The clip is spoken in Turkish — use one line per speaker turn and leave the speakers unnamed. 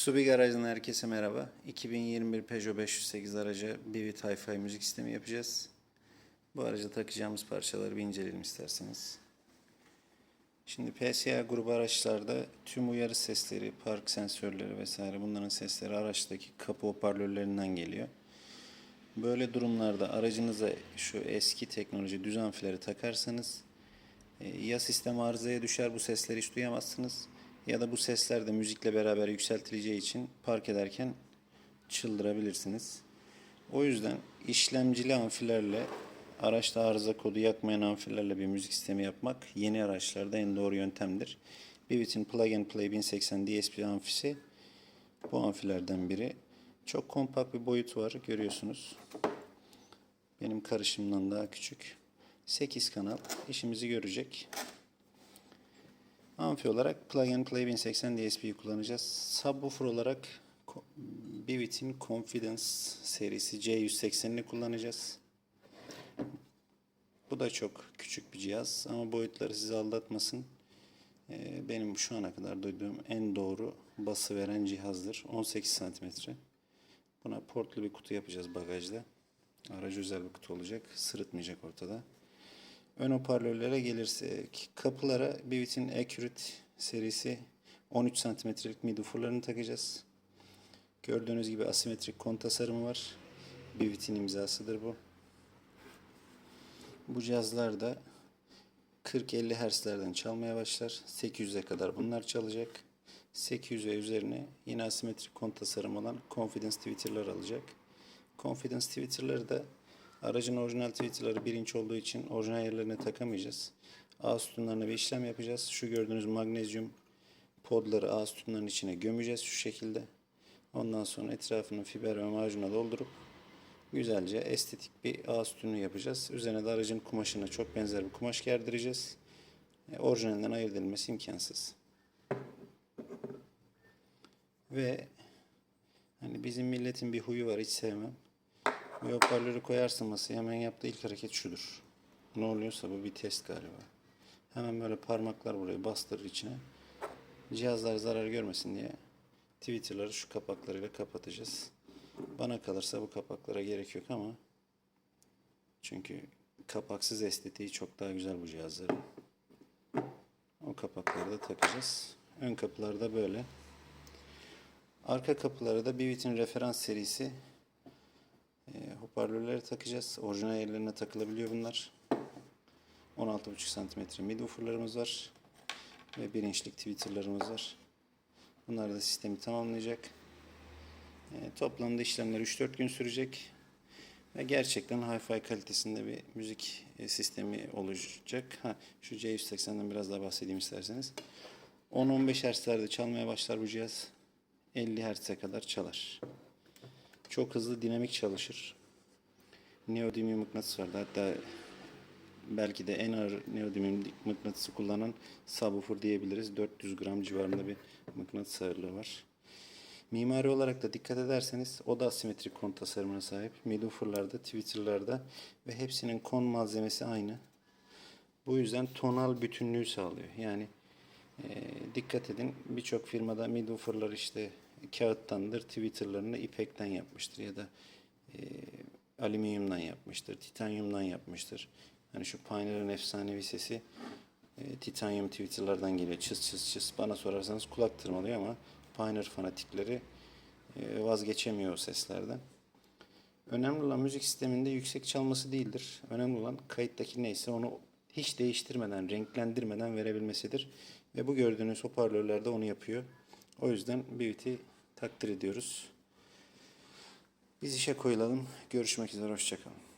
Subi Garaj'dan herkese merhaba. 2021 Peugeot 508 araca Bivit Hi-Fi müzik sistemi yapacağız. Bu araca takacağımız parçaları bir inceleyelim isterseniz. Şimdi PSA grubu araçlarda tüm uyarı sesleri, park sensörleri vesaire bunların sesleri araçtaki kapı hoparlörlerinden geliyor. Böyle durumlarda aracınıza şu eski teknoloji düz amfileri takarsanız e, ya sistem arızaya düşer bu sesleri hiç duyamazsınız ya da bu sesler de müzikle beraber yükseltileceği için park ederken çıldırabilirsiniz. O yüzden işlemcili amfilerle araçta arıza kodu yakmayan amfilerle bir müzik sistemi yapmak yeni araçlarda en doğru yöntemdir. Bivit'in Plug and Play 1080 DSP amfisi bu amfilerden biri. Çok kompakt bir boyutu var görüyorsunuz. Benim karışımdan daha küçük. 8 kanal işimizi görecek. Amfi olarak Plug Play 1080 DSP'yi kullanacağız. Subwoofer olarak Bivit'in Confidence serisi C180'ini kullanacağız. Bu da çok küçük bir cihaz ama boyutları sizi aldatmasın. Ee, Benim şu ana kadar duyduğum en doğru bası veren cihazdır. 18 santimetre. Buna portlu bir kutu yapacağız bagajda. Aracı özel bir kutu olacak. Sırıtmayacak ortada. Ön hoparlörlere gelirsek kapılara Bivit'in Accurate serisi 13 santimetrelik midwoofer'larını takacağız. Gördüğünüz gibi asimetrik kon tasarımı var. Bivit'in imzasıdır bu. Bu cihazlar da 40-50 Hz'lerden çalmaya başlar. 800'e kadar bunlar çalacak. 800 ve üzerine yine asimetrik kon tasarım olan Confidence Twitter'lar alacak. Confidence Twitter'ları da aracın orijinal Twitter'ları 1 inç olduğu için orijinal yerlerine takamayacağız. A sütunlarına bir işlem yapacağız. Şu gördüğünüz magnezyum podları A sütunların içine gömeceğiz şu şekilde. Ondan sonra etrafını fiber ve macuna doldurup güzelce estetik bir A sütunu yapacağız. Üzerine de aracın kumaşına çok benzer bir kumaş gerdireceğiz. E, orijinalinden ayırt edilmesi imkansız. Ve hani bizim milletin bir huyu var hiç sevmem. Bir hoparlörü koyarsın masaya hemen yaptığı ilk hareket şudur. Ne oluyorsa bu bir test galiba. Hemen böyle parmaklar buraya bastırır içine. Cihazlar zarar görmesin diye Twitter'ları şu kapaklarıyla kapatacağız. Bana kalırsa bu kapaklara gerek yok ama çünkü kapaksız estetiği çok daha güzel bu cihazların. O kapakları da takacağız. Ön kapılar da böyle. Arka kapıları da Bivit'in referans serisi hoparlörleri takacağız. Orijinal yerlerine takılabiliyor bunlar. 16,5 santimetre midwoofer'larımız var. Ve 1 inçlik tweeter'larımız var. Bunlar da sistemi tamamlayacak. E, toplamda işlemler 3-4 gün sürecek. Ve gerçekten hi-fi kalitesinde bir müzik e, sistemi olacak. Ha, şu C180'den biraz daha bahsedeyim isterseniz. 10-15 Hz'lerde çalmaya başlar bu cihaz. 50 Hz'e kadar çalar. Çok hızlı dinamik çalışır. Neodymium mıknatıs vardı. Hatta belki de en ağır neodymium mıknatısı kullanan subwoofer diyebiliriz. 400 gram civarında bir mıknatıs ağırlığı var. Mimari olarak da dikkat ederseniz o da asimetrik kon tasarımına sahip. Midwoofer'larda, tweeter'larda ve hepsinin kon malzemesi aynı. Bu yüzden tonal bütünlüğü sağlıyor. Yani e, dikkat edin birçok firmada midwoofer'lar işte kağıttandır, tweeter'larını ipekten yapmıştır ya da e, alüminyumdan yapmıştır, titanyumdan yapmıştır. Hani şu Pioneer'ın efsanevi sesi e, titanyum tweeter'lardan geliyor. Çıs çıs çıs. Bana sorarsanız kulak tırmalıyor ama Pioneer fanatikleri e, vazgeçemiyor o seslerden. Önemli olan müzik sisteminde yüksek çalması değildir. Önemli olan kayıttaki neyse onu hiç değiştirmeden, renklendirmeden verebilmesidir. Ve bu gördüğünüz hoparlörler de onu yapıyor. O yüzden Bivit'i takdir ediyoruz. Biz işe koyulalım. Görüşmek üzere. Hoşçakalın.